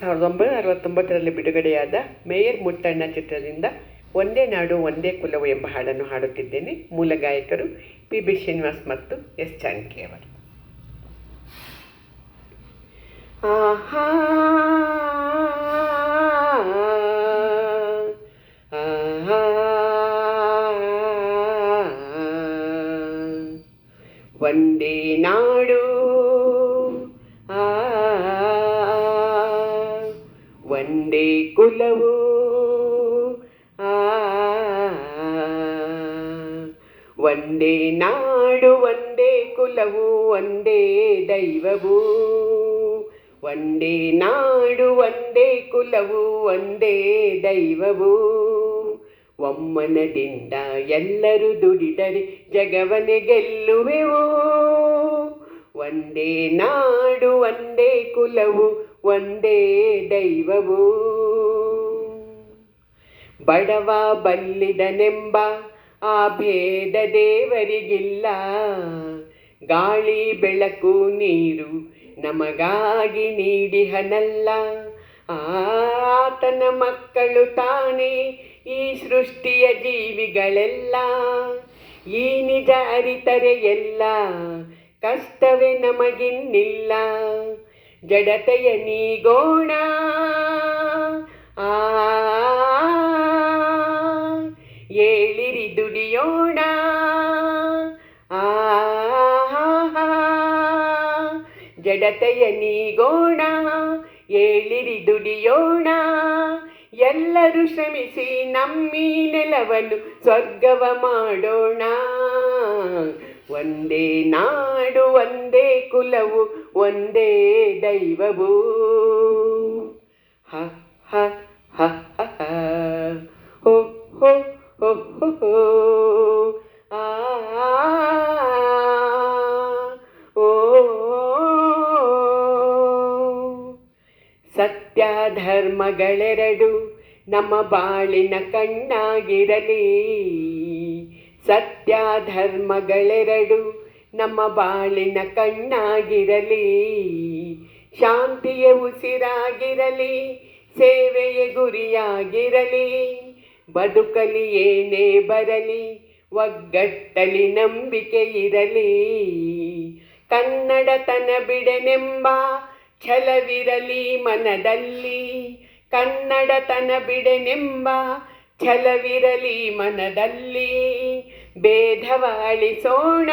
ಸಾವಿರದ ಒಂಬೈನೂರ ಅರವತ್ತೊಂಬತ್ತರಲ್ಲಿ ಬಿಡುಗಡೆಯಾದ ಮೇಯರ್ ಮುತ್ತಣ್ಣ ಚಿತ್ರದಿಂದ ಒಂದೇ ನಾಡು, ಒಂದೇ ಕುಲವು ಎಂಬ ಹಾಡನ್ನು ಹಾಡುತ್ತಿದ್ದೇನೆ ಮೂಲ ಗಾಯಕರು ಪಿ ಬಿ ಶ್ರೀನಿವಾಸ್ ಮತ್ತು ಎಸ್ ಜಾನಕಿ ಅವರು. ಆಹಾ ಒಂದೇ ನಾಡು. ಒಂದೇ ಕುಲವು ಒಂದೇ ನಾಡು ಒಂದೇ ಕುಲವು ಒಂದೇ ದೈವವು ಒಂದೇ ನಾಡು ಒಂದೇ ಕುಲವು ಒಂದೇ ದೈವವು ಒಮ್ಮನದಿಂದ ಎಲ್ಲರೂ ದುಡಿದರೆ ಜಗವನೆ ಗೆಲ್ಲುವೆವು ಒಂದೇ ನಾಡು ಒಂದೇ ಕುಲವು ಒಂದೇ ದೈವವು. ಬಡವ ಬಲ್ಲಿದನೆಂಬ ಆ ಭೇದ ದೇವರಿಗಿಲ್ಲ. ಗಾಳಿ, ಬೆಳಕು, ನೀರು ನಮಗಾಗಿ ನೀಡಿಹನಲ್ಲ. ಆತನ ಮಕ್ಕಳು ತಾನೇ ಈ ಸೃಷ್ಟಿಯ ಜೀವಿಗಳೆಲ್ಲ. ಈ ನಿಜ ಅರಿತರೆ ಎಲ್ಲ, ಕಷ್ಟವೇ ನಮಗಿನ್ನಿಲ್ಲ. ಜಡತೆಯ ನೀಗೋಣ ಆ ಏಳಿರಿ ದುಡಿಯೋಣ ಆ ಜಡತೆಯ ನೀಗೋಣ ಏಳಿರಿ ದುಡಿಯೋಣ ಎಲ್ಲರೂ ಶ್ರಮಿಸಿ ನಮ್ಮಿ ನೆಲವನ್ನು ಸ್ವರ್ಗವ ಮಾಡೋಣ ಒಂದೇ ನಾಡು, ಒಂದೇ ಕುಲವು, ಒಂದೇ ದೈವವು. ಹ ಹ ಹ ಹ ಹ. ಓ ಸತ್ಯ ಧರ್ಮಗಳೆರಡು ನಮ್ಮ ಬಾಳಿನ ಕಣ್ಣಾಗಿರಲಿ. ಸತ್ಯ ಧರ್ಮಗಳೆರಡು ನಮ್ಮ ಬಾಳಿನ ಕಣ್ಣಾಗಿರಲಿ, ಶಾಂತಿಯ ಉಸಿರಾಗಿರಲಿ, ಸೇವೆಯ ಗುರಿಯಾಗಿರಲಿ, ಬದುಕಲಿ ಏನೇ ಬರಲಿ, ಒಗ್ಗಟ್ಟಲಿ ನಂಬಿಕೆ ಇರಲಿ. ಕನ್ನಡತನ ಬಿಡೆನೆಂಬ ಛಲವಿರಲಿ ಮನದಲ್ಲಿ ಕನ್ನಡತನ ಬಿಡೆನೆಂಬ ಛಲವಿರಲಿ ಮನದಲ್ಲಿ. ಭೇದವ ಅಳಿಸೋಣ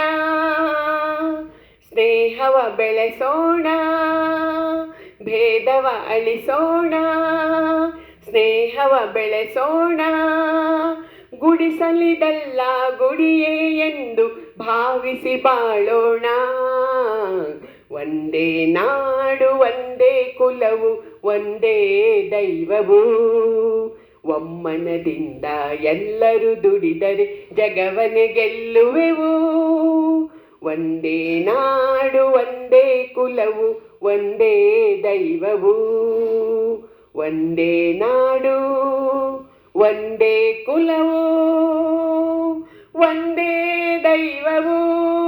ಸ್ನೇಹವ ಬೆಳೆಸೋಣ, ಭೇದವ ಅಳಿಸೋಣ, ಸ್ನೇಹವ ಬೆಳೆಸೋಣ. ಗುಡಿಸಲಿದಲ್ಲ ಗುಡಿಯೇ ಎಂದು ಭಾವಿಸಿ ಬಾಳೋಣ. ಒಂದೇ ನಾಡು, ಒಂದೇ ಕುಲವು, ಒಂದೇ ದೈವವು. ಒಮ್ಮನದಿಂದ ಎಲ್ಲರೂ ದುಡಿದರೆ ಜಗವನೆ ಗೆಲ್ಲುವೆವು. ಒಂದೇ ನಾಡು, ಒಂದೇ ಕುಲವು, ಒಂದೇ ದೈವವು. ಒಂದೇ ನಾಡು, ಒಂದೇ ಕುಲವು, ಒಂದೇ ದೈವವು.